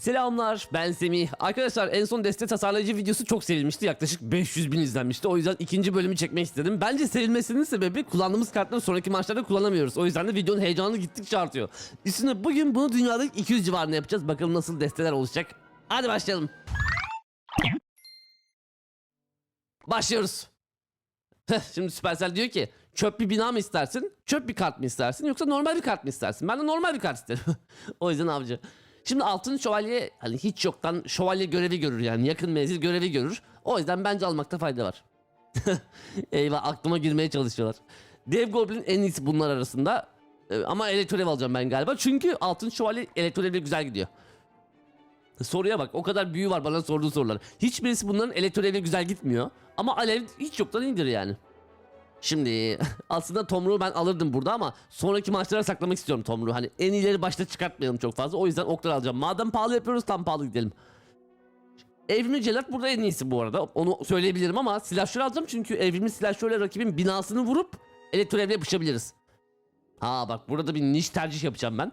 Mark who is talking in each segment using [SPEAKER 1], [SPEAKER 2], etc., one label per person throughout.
[SPEAKER 1] Selamlar ben Semih. Arkadaşlar en son deste tasarlayıcı videosu çok sevilmişti. Yaklaşık 500 bin izlenmişti. O yüzden ikinci bölümü çekmek istedim. Bence sevilmesinin sebebi kullandığımız kartları sonraki maçlarda kullanamıyoruz. O yüzden de videonun heyecanı gittikçe artıyor. Üstüne bugün bunu dünyada 200 civarında yapacağız. Bakalım nasıl desteler olacak. Hadi başlayalım. Başlıyoruz. Şimdi Supercell diyor ki çöp bir bina mı istersin? Çöp bir kart mı istersin? Yoksa normal bir kart mı istersin? Ben de normal bir kart isterim. o yüzden avcı. Şimdi altın şövalye hani hiç yoktan şövalye görevi görür yani yakın menzil görevi görür. O yüzden bence almakta fayda var. Eyvah aklıma girmeye çalışıyorlar. Dev Goblin en iyisi bunlar arasında. Ee, Ama elektrolev alacağım ben galiba. Çünkü altın şövalye elektrolevle güzel gidiyor. Soruya bak o kadar büyü var bana sorduğu sorular. Hiçbirisi bunların elektrolevle güzel gitmiyor. Ama alev hiç yoktan iyidir yani. Şimdi aslında Tomruğu ben alırdım burada ama sonraki maçlara saklamak istiyorum Tomruğu. Hani en iyileri başta çıkartmayalım çok fazla. O yüzden oklar alacağım. Madem pahalı yapıyoruz tam pahalı gidelim. Evrimli Celat burada en iyisi bu arada. Onu söyleyebilirim ama silahşör alacağım çünkü evrimli silahşörle rakibin binasını vurup elektrolevle yapışabiliriz. Ha bak burada bir niş tercih yapacağım ben.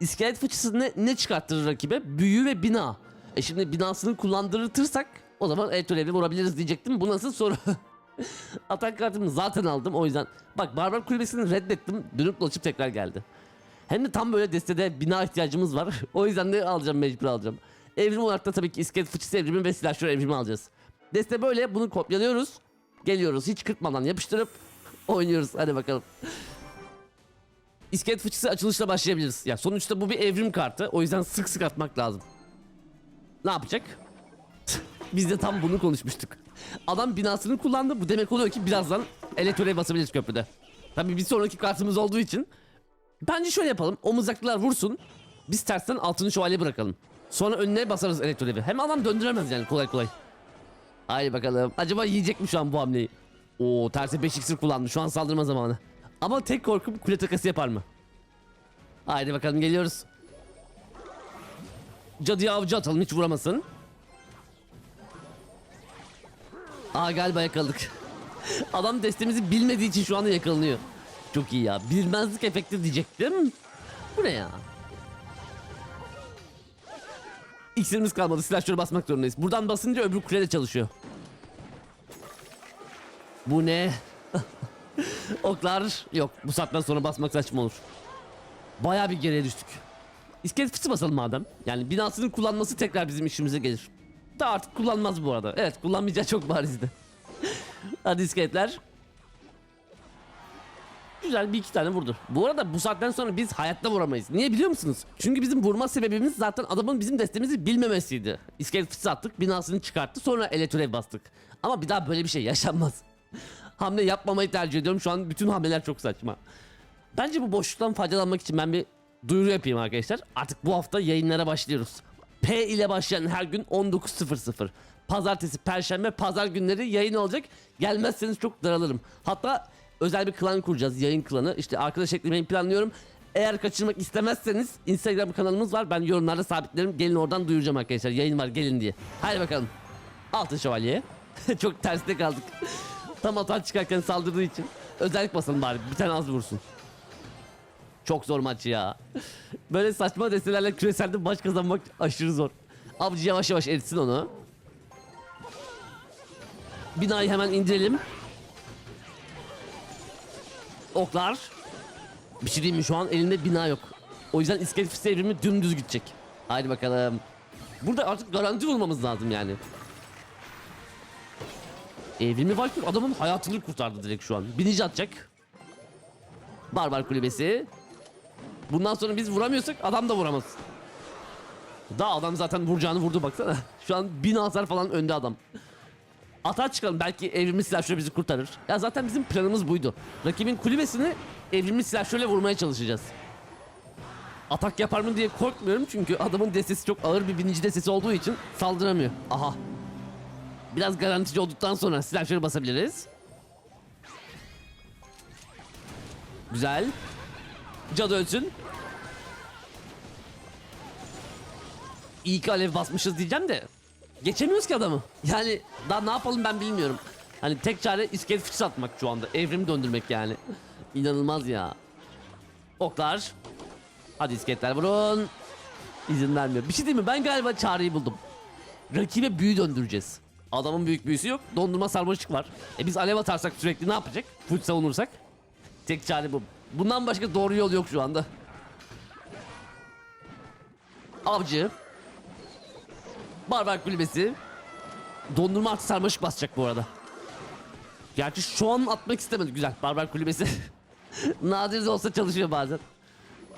[SPEAKER 1] İskelet fıçısı ne, ne çıkarttırır rakibe? Büyü ve bina. E şimdi binasını kullandırırsak o zaman elektrolevle vurabiliriz diyecektim. Bu nasıl soru? Atak kartımı zaten aldım o yüzden. Bak barbar kulübesini reddettim. Dönüp dolaşıp tekrar geldi. Hem de tam böyle destede bina ihtiyacımız var. o yüzden de alacağım mecbur alacağım. Evrim olarak da tabii ki iskelet fıçısı evrimi ve silahşör evrimi alacağız. Deste böyle bunu kopyalıyoruz. Geliyoruz hiç kırpmadan yapıştırıp oynuyoruz. Hadi bakalım. İskelet fıçısı açılışla başlayabiliriz. Ya sonuçta bu bir evrim kartı. O yüzden sık sık atmak lazım. Ne yapacak? Biz de tam bunu konuşmuştuk. Adam binasını kullandı. Bu demek oluyor ki birazdan elektroya basabiliriz köprüde. Tabii bir sonraki kartımız olduğu için. Bence şöyle yapalım. O mızraklılar vursun. Biz tersten altını şövalye bırakalım. Sonra önüne basarız elektrolevi. Hem adam döndüremez yani kolay kolay. Haydi bakalım. Acaba yiyecek mi şu an bu hamleyi? Oo tersi 5 iksir kullandı. Şu an saldırma zamanı. Ama tek korkum kule takası yapar mı? Haydi bakalım geliyoruz. Cadıya avcı atalım hiç vuramasın. Aa galiba yakaladık. Adam destemizi bilmediği için şu anda yakalanıyor. Çok iyi ya. Bilmezlik efekti diyecektim. Bu ne ya? İksirimiz kalmadı. Silahşörü basmak zorundayız. Buradan basınca öbür kule de çalışıyor. Bu ne? Oklar yok. Bu saatten sonra basmak saçma olur. Baya bir geriye düştük. İskelet fıçı basalım madem. Yani binasının kullanması tekrar bizim işimize gelir. Da artık kullanmaz bu arada. Evet kullanmayacağı çok barizdi. Hadi iskeletler. Güzel bir iki tane vurdu. Bu arada bu saatten sonra biz hayatta vuramayız. Niye biliyor musunuz? Çünkü bizim vurma sebebimiz zaten adamın bizim destemizi bilmemesiydi. İskelet fıçısı attık, binasını çıkarttı, sonra elektrolev bastık. Ama bir daha böyle bir şey yaşanmaz. Hamle yapmamayı tercih ediyorum. Şu an bütün hamleler çok saçma. Bence bu boşluktan faydalanmak için ben bir duyuru yapayım arkadaşlar. Artık bu hafta yayınlara başlıyoruz. P ile başlayan her gün 19.00. Pazartesi, perşembe, pazar günleri yayın olacak. Gelmezseniz çok daralırım. Hatta özel bir klan kuracağız. Yayın klanı. İşte arkadaş eklemeyi planlıyorum. Eğer kaçırmak istemezseniz Instagram kanalımız var. Ben yorumlarda sabitlerim. Gelin oradan duyuracağım arkadaşlar. Yayın var gelin diye. Haydi bakalım. Altın şövalye. çok terste kaldık. Tam atan çıkarken saldırdığı için. Özellik basalım bari. Bir tane az vursun. Çok zor maç ya. Böyle saçma destelerle küreselde maç kazanmak aşırı zor. Avcı yavaş yavaş eritsin onu. Binayı hemen indirelim. Oklar. Bir şey diyeyim mi şu an elinde bina yok. O yüzden iskelet fısı evrimi dümdüz gidecek. Haydi bakalım. Burada artık garanti vurmamız lazım yani. Evrimi var ki adamın hayatını kurtardı direkt şu an. Binici atacak. Barbar kulübesi. Bundan sonra biz vuramıyorsak adam da vuramaz. Daha adam zaten vuracağını vurdu baksana. Şu an bin hasar falan önde adam. Atağa çıkalım belki evrimli silahşöyle bizi kurtarır. Ya zaten bizim planımız buydu. Rakibin kulübesini evrimli silahşöyle vurmaya çalışacağız. Atak yapar mı diye korkmuyorum çünkü adamın destesi çok ağır bir binici destesi olduğu için saldıramıyor. Aha. Biraz garantici olduktan sonra silahşöyle basabiliriz. Güzel. Cadı ölsün. İyi ki alev basmışız diyeceğim de. Geçemiyoruz ki adamı. Yani daha ne yapalım ben bilmiyorum. Hani tek çare iskelet fıçısı atmak şu anda. Evrim döndürmek yani. İnanılmaz ya. Oklar. Hadi iskeletler vurun. İzin vermiyor. Bir şey değil mi? Ben galiba çareyi buldum. Rakibe büyü döndüreceğiz. Adamın büyük büyüsü yok. Dondurma sarmaşık var. E biz alev atarsak sürekli ne yapacak? Full savunursak. Tek çare bu. Bundan başka doğru yol yok şu anda. Avcı. Barbar kulübesi. Dondurma artı sarmaşık basacak bu arada. Gerçi şu an atmak istemedi. Güzel. Barbar kulübesi. Nadir de olsa çalışıyor bazen.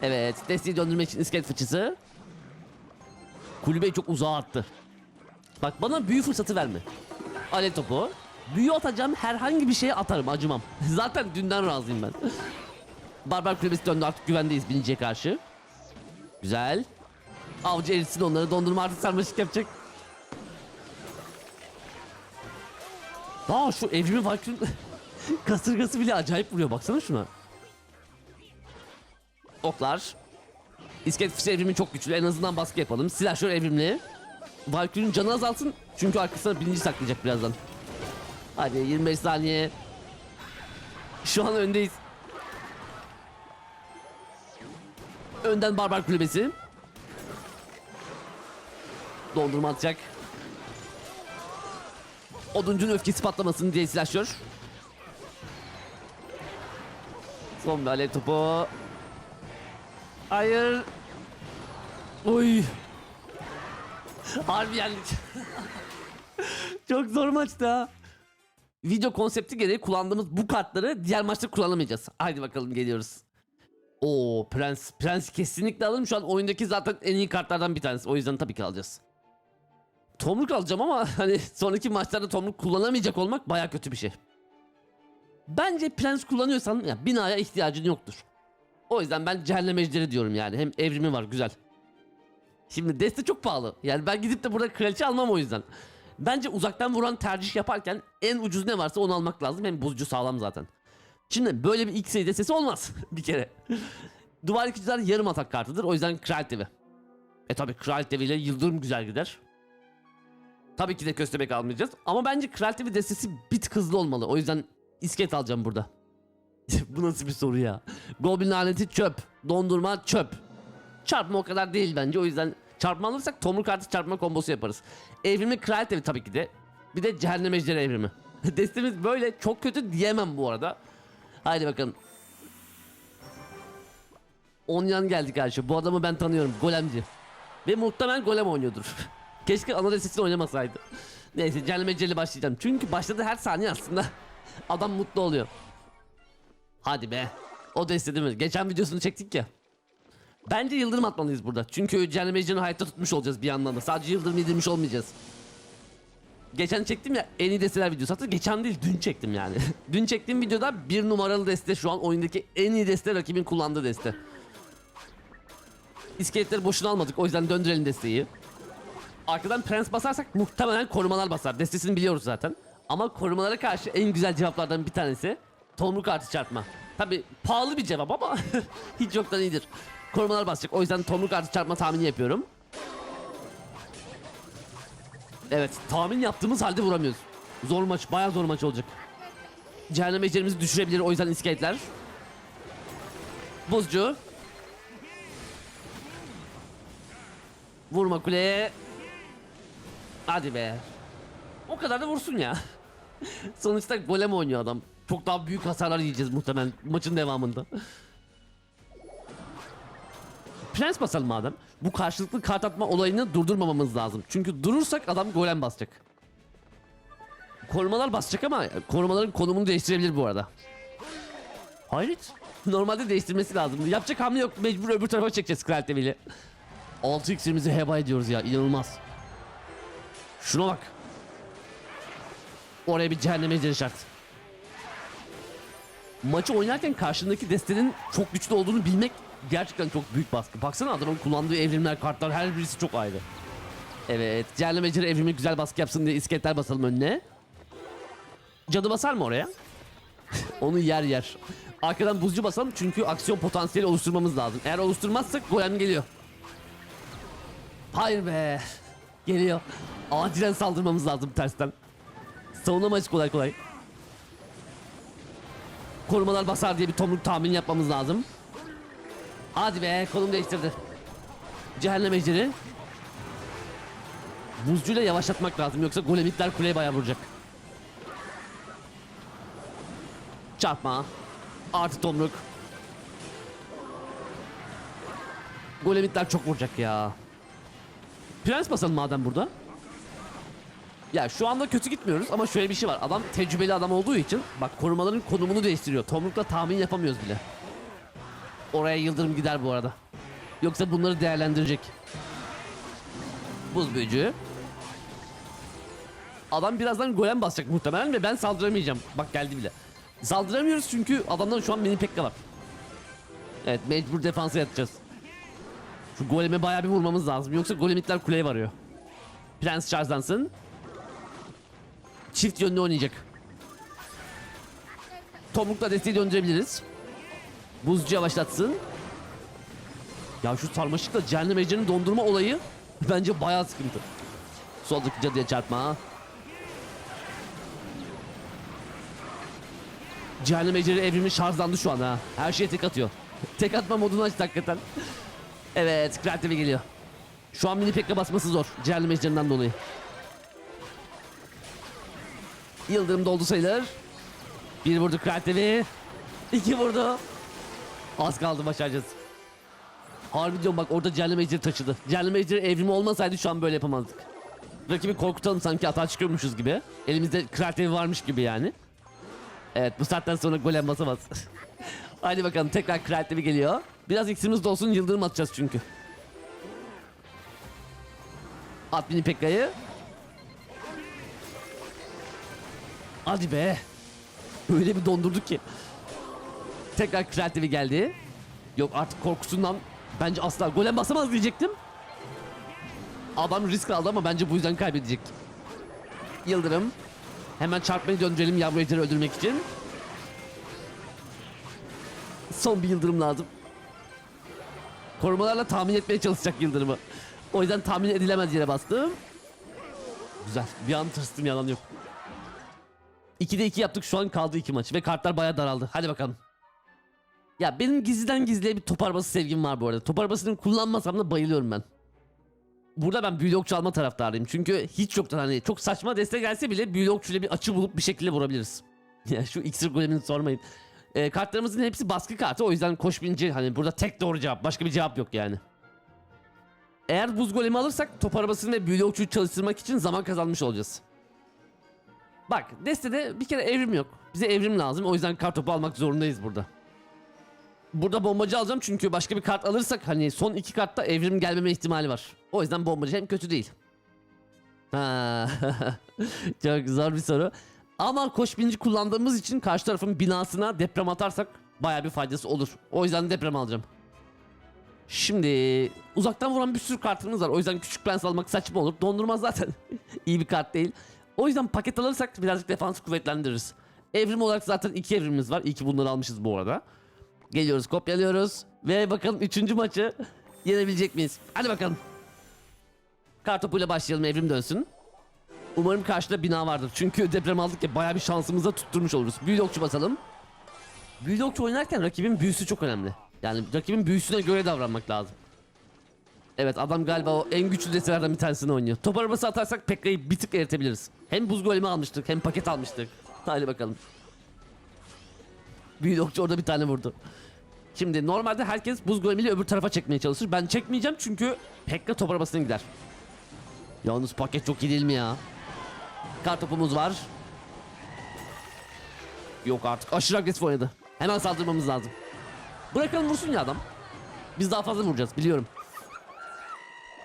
[SPEAKER 1] Evet. Desteği döndürmek için iskelet fıçısı. Kulübeyi çok uzağa attı. Bak bana büyü fırsatı verme. Alev topu. Büyü atacağım herhangi bir şeye atarım acımam. Zaten dünden razıyım ben. Barbar kulübesi döndü artık güvendeyiz biniciye karşı. Güzel. Avcı eritsin onları dondurma artık sarmaşık yapacak. Aa şu evrimi Valkyrie'nin kasırgası bile acayip vuruyor baksana şuna. Oklar. İskelet fıçı evrimi çok güçlü en azından baskı yapalım. Silahşör evrimli. Valkyrie'nin canı azalsın çünkü arkasına birinci saklayacak birazdan. Hadi 25 saniye. Şu an öndeyiz. Önden barbar kulübesi. Dondurma atacak. Oduncunun öfkesi patlamasın diye silahşör. Son bir alev topu. Hayır. Oy. Harbi yendik. Çok zor maçtı. Video konsepti gereği kullandığımız bu kartları diğer maçta kullanamayacağız. Haydi bakalım geliyoruz. Oo Prens. Prens kesinlikle alırım. Şu an oyundaki zaten en iyi kartlardan bir tanesi. O yüzden tabii ki alacağız. Tomruk alacağım ama hani sonraki maçlarda tomruk kullanamayacak olmak baya kötü bir şey. Bence prens kullanıyorsan ya binaya ihtiyacın yoktur. O yüzden ben cehennem ejderi diyorum yani. Hem evrimi var güzel. Şimdi deste çok pahalı. Yani ben gidip de burada kraliçe almam o yüzden. Bence uzaktan vuran tercih yaparken en ucuz ne varsa onu almak lazım. Hem bozucu sağlam zaten. Şimdi böyle bir ilk seri destesi olmaz bir kere. Duvar yıkıcılar yarım atak kartıdır. O yüzden kral devi. E tabi kral deviyle yıldırım güzel gider. Tabii ki de köstebek almayacağız. Ama bence kral devi destesi bir tık hızlı olmalı. O yüzden iskelet alacağım burada. Bu nasıl bir soru ya? Goblin aleti çöp. Dondurma çöp. Çarpma o kadar değil bence. O yüzden çarpma alırsak tomruk artı çarpma kombosu yaparız. Evrimi kraliyet evi tabii ki de. Bir de cehennem ejderi evrimi. Destemiz böyle çok kötü diyemem bu arada. Haydi bakalım. Onyan geldi karşı. Bu adamı ben tanıyorum. Golemci. Ve muhtemelen golem oynuyordur. Keşke ana destesini oynamasaydı. Neyse cehennem ejderiyle başlayacağım. Çünkü başladığı her saniye aslında adam mutlu oluyor. Hadi be. O deste değil mi? Geçen videosunu çektik ya. Bence yıldırım atmalıyız burada. Çünkü Cehennem Ejder'ini hayatta tutmuş olacağız bir yandan da. Sadece yıldırım yedirmiş olmayacağız. Geçen çektim ya en iyi desteler videosu. Hatta geçen değil dün çektim yani. dün çektiğim videoda bir numaralı deste şu an oyundaki en iyi deste rakibin kullandığı deste. İskeletleri boşuna almadık o yüzden döndürelim desteği. Arkadan prens basarsak muhtemelen korumalar basar. Destesini biliyoruz zaten. Ama korumalara karşı en güzel cevaplardan bir tanesi tomruk artı çarpma. Tabi pahalı bir cevap ama hiç yoktan iyidir. Korumalar basacak. O yüzden tomruk artı çarpma tahmini yapıyorum. Evet tahmin yaptığımız halde vuramıyoruz. Zor maç bayağı zor maç olacak. Cehennem ejderimizi düşürebilir o yüzden iskeletler. Buzcu. Vurma kuleye. Hadi be. O kadar da vursun ya. Sonuçta golem oynuyor adam. Çok daha büyük hasarlar yiyeceğiz muhtemelen maçın devamında. Prens basalım madem. Bu karşılıklı kart atma olayını durdurmamamız lazım. Çünkü durursak adam golem basacak. Korumalar basacak ama korumaların konumunu değiştirebilir bu arada. Hayret. Normalde değiştirmesi lazım. Yapacak hamle yok. Mecbur öbür tarafa çekeceğiz Kral Devi'yle. 6 iksirimizi heba ediyoruz ya. inanılmaz. Şuna bak. Oraya bir cehennem ejderi şart. Maçı oynarken karşındaki destenin çok güçlü olduğunu bilmek gerçekten çok büyük baskı. Baksana adamın kullandığı evrimler, kartlar her birisi çok ayrı. Evet, cehennem ejderi evrimi güzel baskı yapsın diye iskeletler basalım önüne. Cadı basar mı oraya? Onu yer yer. Arkadan buzcu basalım çünkü aksiyon potansiyeli oluşturmamız lazım. Eğer oluşturmazsak golem geliyor. Hayır be. Geliyor. Acilen saldırmamız lazım tersten. Savunamayız kolay kolay. Korumalar basar diye bir tomruk tahmin yapmamız lazım. Hadi be kolum değiştirdi. Cehennem ejderi. Buzcuyla yavaşlatmak lazım yoksa golemitler kuleye bayağı vuracak. Çarpma. Artı tomruk. Golemitler çok vuracak ya. Prens basalım madem burada. Ya şu anda kötü gitmiyoruz ama şöyle bir şey var. Adam tecrübeli adam olduğu için bak korumaların konumunu değiştiriyor. Tomrukla tahmin yapamıyoruz bile. Oraya yıldırım gider bu arada. Yoksa bunları değerlendirecek. Buz büyücü. Adam birazdan golem basacak muhtemelen ve ben saldıramayacağım. Bak geldi bile. Saldıramıyoruz çünkü adamların şu an mini pekka var. Evet mecbur defansa yatacağız. Şu goleme bayağı bir vurmamız lazım. Yoksa golemitler kuleye varıyor. Prens charge'lansın. Çift yönlü oynayacak. Tomrukla desteği döndürebiliriz. Buzcu yavaşlatsın. Ya şu sarmaşıkla cehennem ejderinin dondurma olayı bence bayağı sıkıntı. Soldaki cadıya çarpma. Cehennem ejderi evrimi şarjlandı şu an ha. Her şeye tek atıyor. tek atma modunu açtı hakikaten. Evet, Kraltepe geliyor. Şu an mini pekka basması zor. Cehennem ejderinden dolayı. Yıldırım doldu sayılır. Bir vurdu Kraltepe. İki vurdu. Az kaldı başaracağız. Harbi diyorum bak orada cehennem ejderi taşıdı. Cehennem ejderi evrimi olmasaydı şu an böyle yapamazdık. Rakibi korkutalım sanki atağa çıkıyormuşuz gibi. Elimizde Kraltepe varmış gibi yani. Evet bu saatten sonra golem basamaz. Hadi bakalım tekrar Kraltepe geliyor. Biraz iksirimiz de olsun yıldırım atacağız çünkü. At mini Pekka'yı. Hadi be. Öyle bir dondurduk ki. Tekrar Kraltepe geldi. Yok artık korkusundan bence asla golem basamaz diyecektim. Adam risk aldı ama bence bu yüzden kaybedecek. Yıldırım. Hemen çarpmayı döndürelim yavru ejderi öldürmek için. Son bir yıldırım lazım. Korumalarla tahmin etmeye çalışacak yıldırımı. O yüzden tahmin edilemez yere bastım. Güzel. Bir an tırstım yalan yok. 2'de 2 yaptık şu an kaldı 2 maç ve kartlar bayağı daraldı. Hadi bakalım. Ya benim gizliden gizliye bir top arabası sevgim var bu arada. Top arabasını kullanmasam da bayılıyorum ben. Burada ben büyülü okçu alma taraftarıyım. Çünkü hiç yoktan hani çok saçma destek gelse bile büyülü okçuyla bir açı bulup bir şekilde vurabiliriz. ya şu iksir golemini sormayın. Ee, kartlarımızın hepsi baskı kartı. O yüzden koş binci hani burada tek doğru cevap. Başka bir cevap yok yani. Eğer buz golemi alırsak top arabasını ve büyülü okçuyu çalıştırmak için zaman kazanmış olacağız. Bak destede bir kere evrim yok. Bize evrim lazım. O yüzden kart topu almak zorundayız burada. Burada bombacı alacağım çünkü başka bir kart alırsak hani son iki kartta evrim gelmeme ihtimali var. O yüzden bombacı hem kötü değil. Ha. Çok zor bir soru. Ama koş binci kullandığımız için karşı tarafın binasına deprem atarsak baya bir faydası olur. O yüzden deprem alacağım. Şimdi uzaktan vuran bir sürü kartımız var. O yüzden küçük prens almak saçma olur. Dondurma zaten iyi bir kart değil. O yüzden paket alırsak birazcık defansı kuvvetlendiririz. Evrim olarak zaten iki evrimimiz var. İyi ki bunları almışız bu arada. Geliyoruz kopyalıyoruz. Ve bakalım üçüncü maçı yenebilecek miyiz? Hadi bakalım. Kartopuyla başlayalım evrim dönsün. Umarım karşıda bina vardır. Çünkü deprem aldık ya bayağı bir şansımıza tutturmuş oluruz. Büyülü okçu basalım. Büyülü okçu oynarken rakibin büyüsü çok önemli. Yani rakibin büyüsüne göre davranmak lazım. Evet adam galiba o en güçlü destelerden bir tanesini oynuyor. Top arabası atarsak Pekka'yı bir tık eritebiliriz. Hem buz golemi almıştık hem paket almıştık. Hadi bakalım. Büyülü okçu orada bir tane vurdu. Şimdi normalde herkes buz golemiyle öbür tarafa çekmeye çalışır. Ben çekmeyeceğim çünkü Pekka top arabasına gider. Yalnız paket çok iyi değil mi ya? Kar topumuz var. Yok artık aşırı agresif oynadı. Hemen saldırmamız lazım. Bırakalım vursun ya adam. Biz daha fazla vuracağız biliyorum.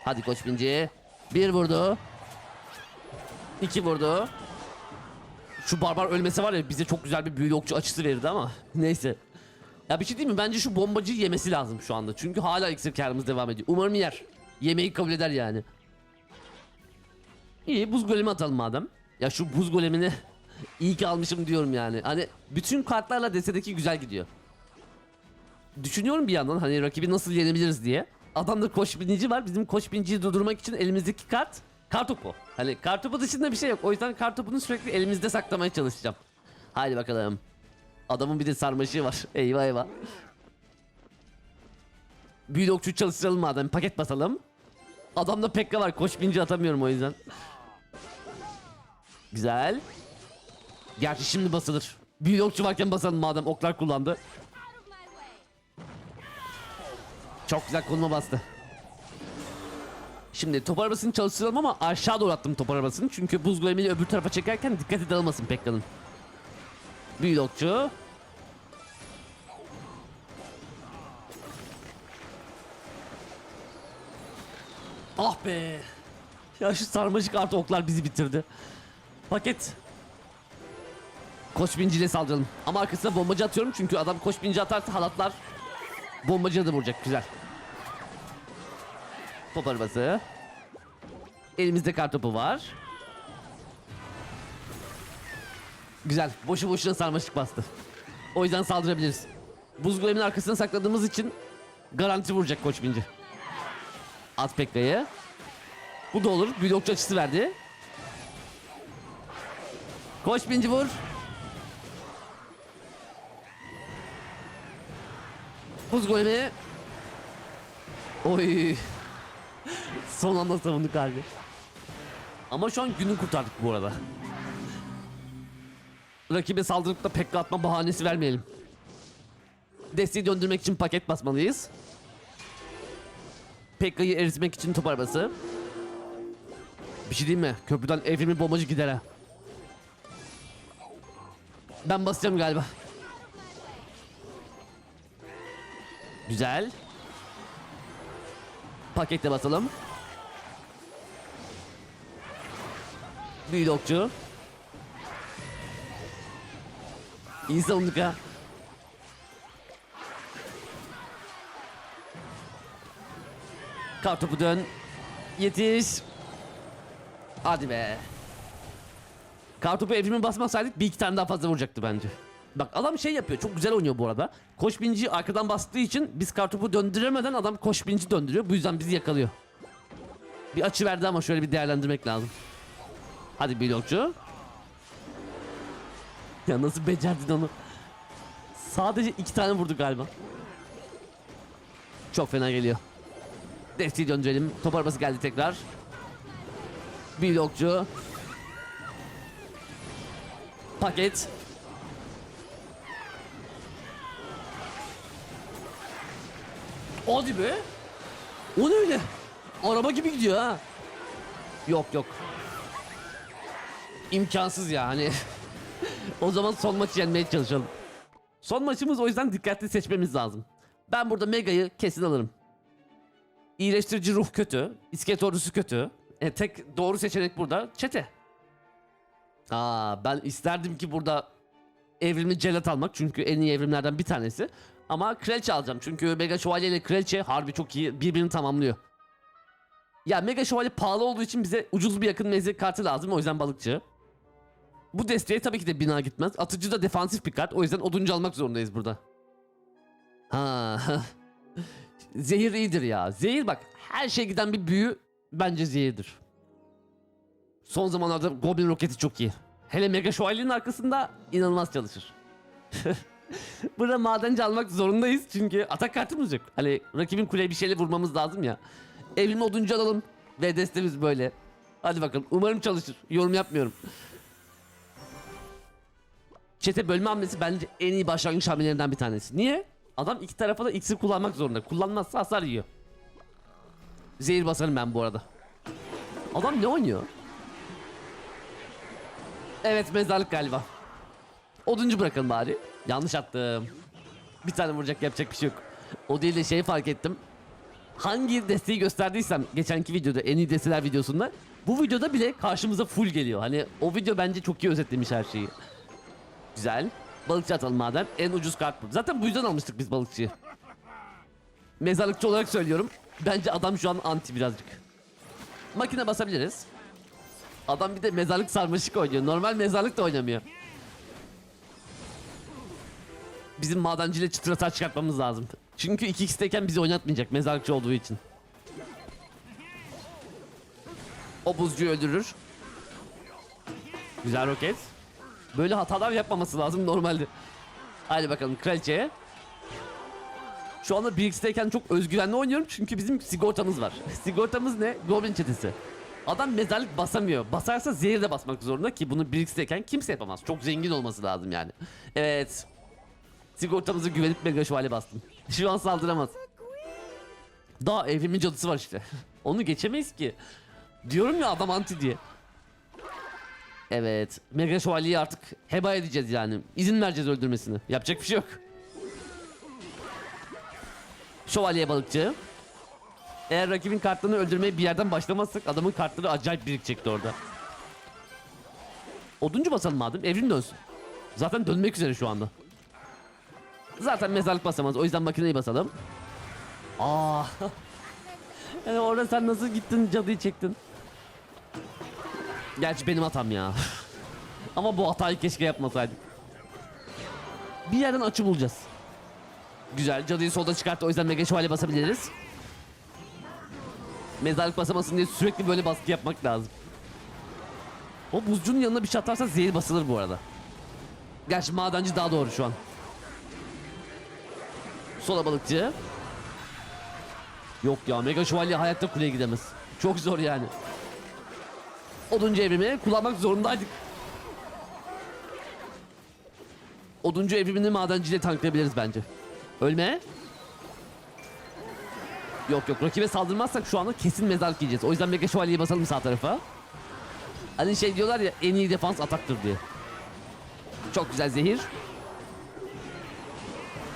[SPEAKER 1] Hadi koç binci. Bir vurdu. İki vurdu. Şu barbar ölmesi var ya bize çok güzel bir büyülü okçu açısı verirdi ama neyse. Ya bir şey değil mi? Bence şu bombacıyı yemesi lazım şu anda. Çünkü hala iksir karımız devam ediyor. Umarım yer. Yemeği kabul eder yani. İyi buz golemi atalım madem. Ya şu buz golemini iyi ki almışım diyorum yani. Hani bütün kartlarla desedeki güzel gidiyor. Düşünüyorum bir yandan hani rakibi nasıl yenebiliriz diye. Adamda koç binici var. Bizim koç biniciyi durdurmak için elimizdeki kart kartopu. Hani kartopu dışında bir şey yok. O yüzden kartopunu sürekli elimizde saklamaya çalışacağım. Haydi bakalım. Adamın bir de sarmaşığı var. Eyvah eyvah. Büyülü okçu çalıştıralım madem. Paket basalım. Adamda pekka var. Koş binci atamıyorum o yüzden. Güzel. Gerçi şimdi basılır. Büyülü okçu varken basalım madem oklar kullandı. Çok güzel konuma bastı. Şimdi top arabasını çalıştıralım ama aşağı doğru attım top arabasını. Çünkü buz golemiyle öbür tarafa çekerken dikkati dağılmasın Pekka'nın. Büyülü okçu. Ah be. Ya şu sarmaşık artı oklar bizi bitirdi. Paket. Koç binciyle saldıralım. Ama arkasına bombacı atıyorum çünkü adam koç binci atarsa halatlar bombacıya da vuracak. Güzel. Top arabası. Elimizde kartopu var. Güzel. Boşu boşuna sarmaşık bastı. O yüzden saldırabiliriz. Buz golemin arkasına sakladığımız için garanti vuracak koç binci. At Pekka'yı. Bu da olur. Blokçu açısı verdi. Koş binci vur. Buz golemi. Oy. Son anda savunduk harbi. Ama şu an günü kurtardık bu arada. Rakibe saldırıp da pekka atma bahanesi vermeyelim. Desteği döndürmek için paket basmalıyız. Pekka'yı eritmek için top arabası. Bir şey diyeyim mi? Köprüden evrimli bombacı gider ha. Ben basacağım galiba. Güzel. Paketle basalım. Büyülü okçu. İyi savunduk ha. Kartopu dön. Yetiş. Hadi be. Kartopu evrimi basmasaydık bir iki tane daha fazla vuracaktı bence. Bak adam şey yapıyor çok güzel oynuyor bu arada. Koş binci arkadan bastığı için biz kartopu döndüremeden adam koş binci döndürüyor. Bu yüzden bizi yakalıyor. Bir açı verdi ama şöyle bir değerlendirmek lazım. Hadi blokçu. Ya nasıl becerdin onu? Sadece iki tane vurdu galiba. Çok fena geliyor. Desteği döndürelim. Top arabası geldi tekrar. Blokçu. Paket. Hadi be. O ne öyle? Araba gibi gidiyor ha. Yok yok. İmkansız ya hani. o zaman son maçı yenmeye çalışalım. Son maçımız o yüzden dikkatli seçmemiz lazım. Ben burada Mega'yı kesin alırım. İyileştirici ruh kötü. İskelet ordusu kötü. E, tek doğru seçenek burada çete. Aa, ben isterdim ki burada evrimli celat almak çünkü en iyi evrimlerden bir tanesi. Ama kraliçe alacağım çünkü Mega Şövalye ile kraliçe harbi çok iyi birbirini tamamlıyor. Ya Mega Şövalye pahalı olduğu için bize ucuz bir yakın menzil kartı lazım o yüzden balıkçı. Bu desteğe tabii ki de bina gitmez. Atıcı da defansif bir kart o yüzden oduncu almak zorundayız burada. Ha. Zehir iyidir ya. Zehir bak her şey giden bir büyü bence zehirdir. Son zamanlarda Goblin roketi çok iyi. Hele Mega Şövalye'nin arkasında inanılmaz çalışır. Burada madenci almak zorundayız çünkü atak kartımız yok. Hani rakibin kuleye bir şeyle vurmamız lazım ya. Evrimli oduncu alalım ve destemiz böyle. Hadi bakalım umarım çalışır. Yorum yapmıyorum. Çete bölme hamlesi bence en iyi başlangıç hamlelerinden bir tanesi. Niye? Adam iki tarafa da iksir kullanmak zorunda. Kullanmazsa hasar yiyor. Zehir basarım ben bu arada. Adam ne oynuyor? Evet mezarlık galiba. Oduncu bırakalım bari. Yanlış attım. Bir tane vuracak yapacak bir şey yok. O değil de şeyi fark ettim. Hangi desteği gösterdiysem geçenki videoda en iyi desteler videosunda bu videoda bile karşımıza full geliyor. Hani o video bence çok iyi özetlemiş her şeyi. Güzel. Balıkçı atalım madem. En ucuz kart bu. Zaten bu yüzden almıştık biz balıkçıyı. Mezarlıkçı olarak söylüyorum. Bence adam şu an anti birazcık. Makine basabiliriz. Adam bir de mezarlık sarmaşık oynuyor. Normal mezarlık da oynamıyor. Bizim madenciyle çıtır atar çıkartmamız lazım. Çünkü 2x'teyken bizi oynatmayacak mezarlıkçı olduğu için. O buzcuyu öldürür. Güzel roket. Böyle hatalar yapmaması lazım normalde. Hadi bakalım kraliçeye. Şu anda Brix'teyken çok özgüvenli oynuyorum çünkü bizim sigortamız var. Sigortamız ne? Goblin çetesi. Adam mezarlık basamıyor. Basarsa zehir de basmak zorunda ki bunu Brix'teyken kimse yapamaz. Çok zengin olması lazım yani. Evet. Sigortamızı güvenip mega şövalye bastım. Şu an saldıramaz. Daha evrimin cadısı var işte. Onu geçemeyiz ki. Diyorum ya adam anti diye. Evet. Mega şövalyeyi artık heba edeceğiz yani. İzin vereceğiz öldürmesini. Yapacak bir şey yok. Şövalye balıkçı. Eğer rakibin kartlarını öldürmeye bir yerden başlamazsak adamın kartları acayip birikecekti orada. Oduncu basalım madem evrim dönsün. Zaten dönmek üzere şu anda. Zaten mezarlık basamaz o yüzden makineyi basalım. Aa. yani orada sen nasıl gittin cadıyı çektin? Gerçi benim hatam ya. Ama bu hatayı keşke yapmasaydım. Bir yerden açı bulacağız. Güzel. Cadıyı solda çıkarttı. O yüzden mega şövalye basabiliriz. Mezarlık basamasın diye sürekli böyle baskı yapmak lazım. O buzcunun yanına bir şey atarsa zehir basılır bu arada. Gerçi madenci daha doğru şu an. Sola balıkçı. Yok ya mega şövalye hayatta kuleye gidemez. Çok zor yani. Oduncu evrimi kullanmak zorundaydık. Oduncu evrimini madenciyle tanklayabiliriz bence. Ölme. Yok yok rakibe saldırmazsak şu anda kesin mezarlık yiyeceğiz. O yüzden mega şövalyeyi basalım sağ tarafa. Hani şey diyorlar ya en iyi defans ataktır diye. Çok güzel zehir.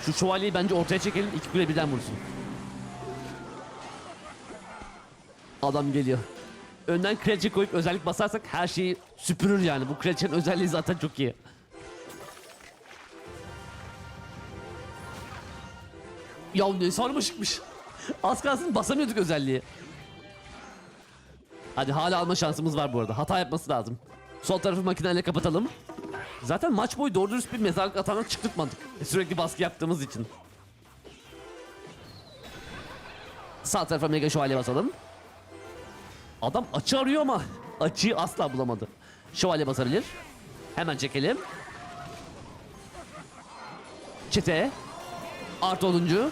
[SPEAKER 1] Şu şövalyeyi bence ortaya çekelim iki kule birden vursun. Adam geliyor. Önden kraliçe koyup özellik basarsak her şeyi süpürür yani. Bu kraliçenin özelliği zaten çok iyi. Ya ne sarmaşıkmış. Az kalsın basamıyorduk özelliği. Hadi hala alma şansımız var bu arada. Hata yapması lazım. Sol tarafı makineyle kapatalım. Zaten maç boyu doğru dürüst bir mezarlık atağından çıktırtmadık. Sürekli baskı yaptığımız için. Sağ tarafa mega şövalye basalım. Adam açı arıyor ama açıyı asla bulamadı. Şövalye basabilir. Hemen çekelim. Çete. Artı oluncu.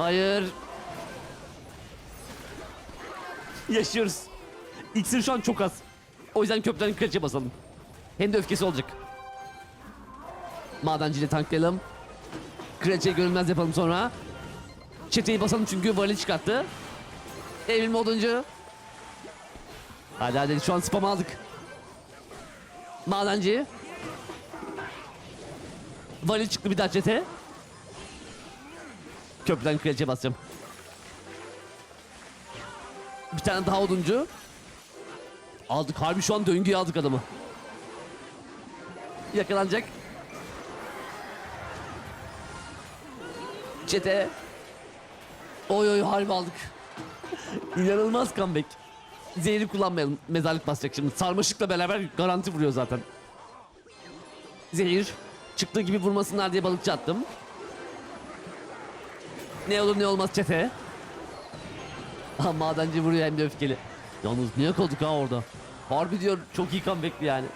[SPEAKER 1] Hayır. Yaşıyoruz. İksir şu an çok az. O yüzden köprüden kraliçe basalım. Hem de öfkesi olacak. Madenciyle tanklayalım. Kraliçeyi görünmez yapalım sonra. Çeteyi basalım çünkü varili çıkarttı. Evrilme oduncu. Hadi hadi şu an spam aldık. Madenci. Varil çıktı bir daha çete. Köprüden kraliçe basacağım. Bir tane daha oduncu. Aldık harbi şu an döngüye aldık adamı. Yakalanacak. Çete. Oy oy harbi aldık. İnanılmaz comeback. Zehri kullanmayalım. Mezarlık basacak şimdi. Sarmaşıkla beraber garanti vuruyor zaten. Zehir. Çıktığı gibi vurmasınlar diye balıkçı attım. Ne olur ne olmaz çete. Ha madenci vuruyor hem de öfkeli. Yalnız niye kaldık ha orada? Harbi diyor çok iyi comeback'ti yani.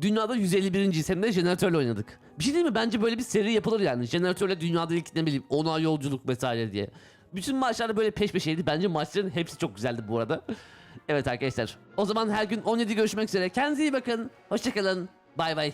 [SPEAKER 1] Dünyada 151. hem de jeneratörle oynadık. Bir şey değil mi? Bence böyle bir seri yapılır yani. Jeneratörle dünyada ilk ne bileyim 10 ay yolculuk vesaire diye. Bütün maçlar böyle peş peşeydi. Bence maçların hepsi çok güzeldi bu arada. Evet arkadaşlar. O zaman her gün 17 görüşmek üzere. Kendinize iyi bakın. Hoşçakalın. Bay bay.